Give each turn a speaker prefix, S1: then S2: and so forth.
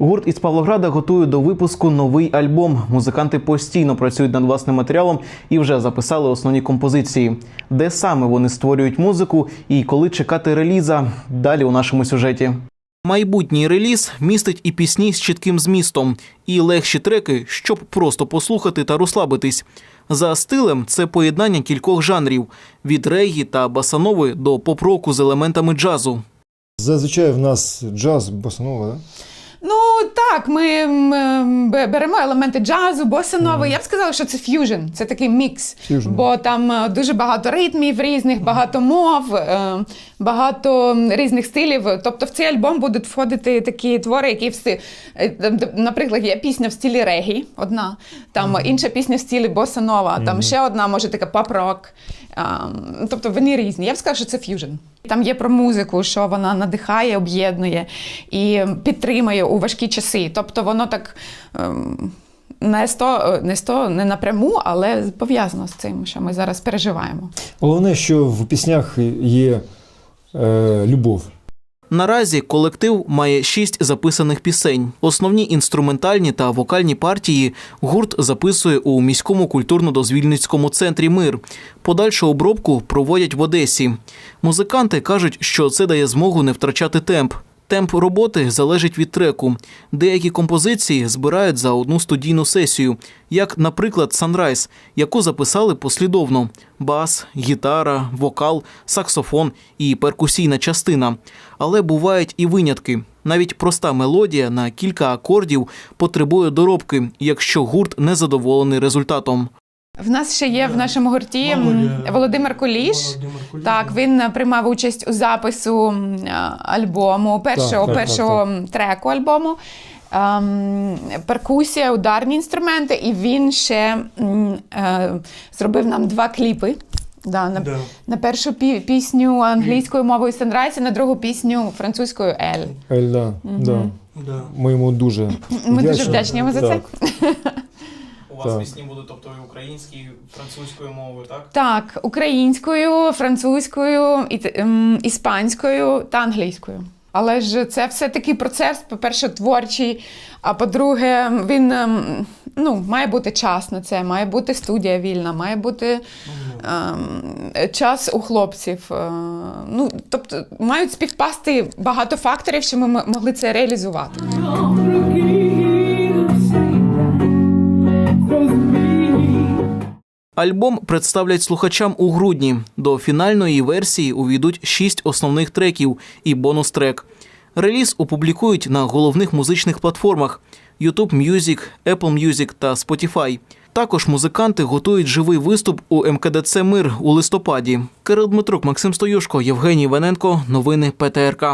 S1: Гурт із Павлограда готує до випуску новий альбом. Музиканти постійно працюють над власним матеріалом і вже записали основні композиції. Де саме вони створюють музику і коли чекати реліза? Далі у нашому сюжеті. Майбутній реліз містить і пісні з чітким змістом, і легші треки, щоб просто послухати та розслабитись. За стилем це поєднання кількох жанрів: від регі та басанови до поп-року з елементами джазу.
S2: Зазвичай в нас джаз, босанова, да?
S3: Так, ми беремо елементи джазу, босанови. Я б сказала, що це ф'южн, це такий мікс.
S2: Ф'южн.
S3: Бо там е, дуже багато ритмів різних, багато мов, е, багато різних стилів. Тобто в цей альбом будуть входити такі твори, які в стилі, наприклад, є пісня в стилі регі, одна, там інша пісня в стилі босанова, там ще одна, може така пап-рок. Тобто вони різні. Я б сказала, що це ф'южн. Там є про музику, що вона надихає, об'єднує і підтримує у важкі часи. Тобто воно так ем, не сто, не сто не напряму, але пов'язано з цим, що ми зараз переживаємо.
S2: Головне, що в піснях є е, любов.
S1: Наразі колектив має шість записаних пісень. Основні інструментальні та вокальні партії гурт записує у міському культурно-дозвільницькому центрі Мир. Подальшу обробку проводять в Одесі. Музиканти кажуть, що це дає змогу не втрачати темп. Темп роботи залежить від треку. Деякі композиції збирають за одну студійну сесію, як, наприклад, Sunrise, яку записали послідовно: бас, гітара, вокал, саксофон і перкусійна частина. Але бувають і винятки. Навіть проста мелодія на кілька акордів потребує доробки, якщо гурт не задоволений результатом.
S3: В нас ще є в нашому гурті м, Володимир Куліш. Так, він е, приймав участь у запису е, альбому, першого,
S2: Так, так,
S3: першого м, треку альбому. Ем, перкусія, ударні інструменти, і він ще е, зробив нам два кліпи. Да, на, на першу пі- пісню англійською мовою Sunrise, на другу пісню французькою Ель.
S2: Ельда, да.
S4: Да.
S2: Ми йому дуже
S3: Ми дуже вдячні йому за це.
S2: Так.
S1: У
S2: вас Так.
S1: пісні будуть, тобто і українською, французькою мовою, так?
S3: Так, українською, французькою, і- ем, іспанською та англійською. Але ж це все такий процес, по-перше, творчий. А по-друге, він ем, ну, має бути час на це, має бути студія вільна, має бути ем, час у хлопців. Е, ну, тобто мають співпасти багато факторів, що ми могли це реалізувати.
S1: Альбом представлять слухачам у грудні. До фінальної версії увійдуть шість основних треків і бонус-трек. Реліз опублікують на головних музичних платформах YouTube Music, Apple Music та Spotify. Також музиканти готують живий виступ у МКДЦ Мир у листопаді. Кирил Дмитрук, Максим Стоюшко, Євгеній Вененко. Новини ПТРК.